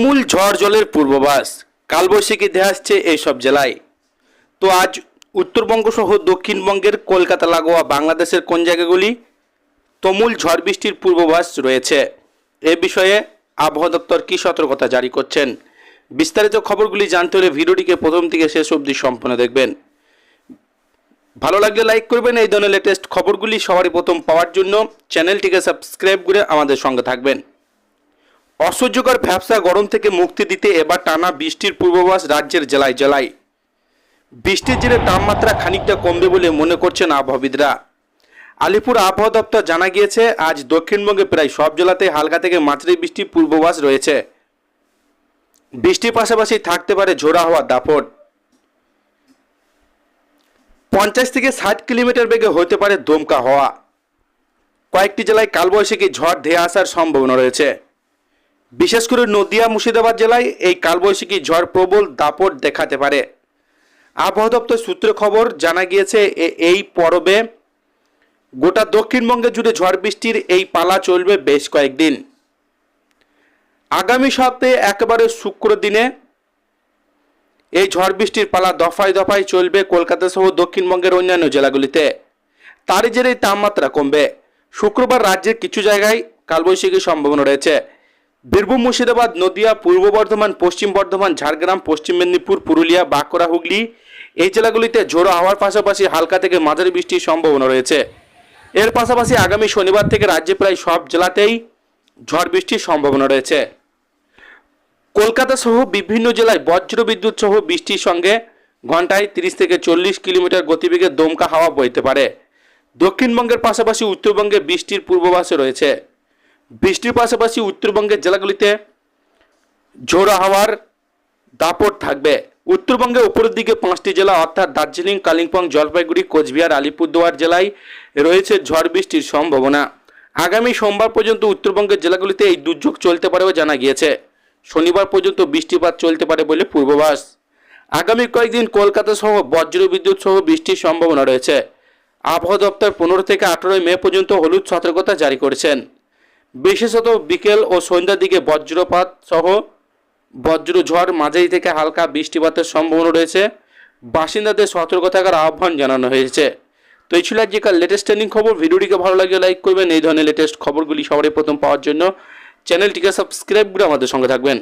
তুমুল ঝড় জলের পূর্বাভাস। কালবৈশাখী দেহে আসছে এইসব জেলায়। তো আজ উত্তরবঙ্গ সহ দক্ষিণবঙ্গের কলকাতা, লাগোয়া, বাংলাদেশের কোন জায়গাগুলি তুমুল ঝড় বৃষ্টির পূর্বাভাস রয়েছে? এ বিষয়ে আবহাওয়া দপ্তর কী সতর্কতা জারি করছেন? বিস্তারিত খবরগুলি জানতে হলে ভিডিওটিকে প্রথম থেকে শেষ অবধি সম্পূর্ণ দেখবেন। ভালো লাগলে লাইক করবেন, এই ধরনের লেটেস্ট খবরগুলি সবারই প্রথম পাওয়ার জন্য চ্যানেলটিকে সাবস্ক্রাইব করে আমাদের সঙ্গে থাকবেন। অসহ্যকর ভ্যাবসা গরম থেকে মুক্তি দিতে এবার টানা বৃষ্টির পূর্বাভাস রাজ্যের জেলায় জেলায়। বৃষ্টির জেরে তাপমাত্রা খানিকটা কমবে বলে মনে করছেন আবহাওয়াবিদরা। আলিপুর আবহাওয়া দপ্তর জানা গিয়েছে, আজ দক্ষিণবঙ্গে প্রায় সব জেলাতে হালকা থেকে মাঝারি বৃষ্টির পূর্বাভাস রয়েছে। বৃষ্টির পাশাপাশি থাকতে পারে ঝোড়া হওয়া দাপট। পঞ্চাশ থেকে ষাট কিলোমিটার বেগে হতে পারে দমকা হওয়া। কয়েকটি জেলায় কালবৈশাখী ঝড় ধেয়ে আসার সম্ভাবনা রয়েছে। বিশেষ করে নদিয়া মুর্শিদাবাদ জেলায় এই কালবৈশাখী ঝড় প্রবল দাপট দেখাতে পারে। আবহাওয়া দপ্তর সূত্রে খবর জানা গিয়েছে এই পর্বে গোটা দক্ষিণবঙ্গে জুড়ে ঝড় বৃষ্টির এই পালা চলবে বেশ কয়েকদিন। আগামী সপ্তাহে একেবারে শুক্র দিনে এই ঝড় বৃষ্টির পালা দফায় দফায় চলবে কলকাতা সহ দক্ষিণবঙ্গের অন্যান্য জেলাগুলিতে। তারই জেরেই তাপমাত্রা কমবে। শুক্রবার রাজ্যের কিছু জায়গায় কালবৈশাখীর সম্ভাবনা রয়েছে। বীরভূম মুর্শিদাবাদ, নদিয়া, পূর্ব বর্ধমান, পশ্চিম বর্ধমান, ঝাড়গ্রাম, পশ্চিম মেদিনীপুর, পুরুলিয়া, বাঁকুড়া, হুগলি এই জেলাগুলিতে ঝোড়ো হাওয়ার পাশাপাশি হালকা থেকে মাঝারি বৃষ্টির সম্ভাবনা রয়েছে। এর পাশাপাশি আগামী শনিবার থেকে রাজ্যে প্রায় সব জেলাতেই ঝড় বৃষ্টির সম্ভাবনা রয়েছে। কলকাতা সহ বিভিন্ন জেলায় বজ্র বিদ্যুৎ সহ বৃষ্টির সঙ্গে ঘন্টায় তিরিশ থেকে চল্লিশ কিলোমিটার গতিবেগে দমকা হাওয়া বইতে পারে। দক্ষিণবঙ্গের পাশাপাশি উত্তরবঙ্গে বৃষ্টির পূর্বাভাসে রয়েছে। বৃষ্টির পাশাপাশি উত্তরবঙ্গের জেলাগুলিতে ঝোড়ো হাওয়ার দাপট থাকবে। উত্তরবঙ্গের উপরের দিকে পাঁচটি জেলা অর্থাৎ দার্জিলিং, কালিম্পং, জলপাইগুড়ি, কোচবিহার, আলিপুরদুয়ার জেলায় রয়েছে ঝড় বৃষ্টির সম্ভাবনা। আগামী সোমবার পর্যন্ত উত্তরবঙ্গের জেলাগুলিতে এই দুর্যোগ চলতে পারে বলে জানা গিয়েছে। শনিবার পর্যন্ত বৃষ্টিপাত চলতে পারে বলে পূর্বাভাস। আগামী কয়েকদিন কলকাতা সহ বজ্র বিদ্যুৎ সহ বৃষ্টির সম্ভাবনা রয়েছে। আবহাওয়া দপ্তর পনেরো থেকে আঠেরোই মে পর্যন্ত হলুদ সতর্কতা জারি করেছেন। বিশেষত বিকেল ও সন্ধ্যার দিকে বজ্রপাত সহ বজ্র ঝড় মাঝারি থেকে হালকা বৃষ্টিপাতের সম্ভাবনা রয়েছে। বাসিন্দাদের সতর্ক থাকার আহ্বান জানানো হয়েছে। তো এই ছিল আজকের লেটেস্ট ট্রেন্ডিং খবর। ভিডিওটিকে ভালো লাগলে লাইক করবেন। এই ধরনের লেটেস্ট খবরগুলি সবারই প্রথম পাওয়ার জন্য চ্যানেলটিকে সাবস্ক্রাইব করে আমাদের সঙ্গে থাকবেন।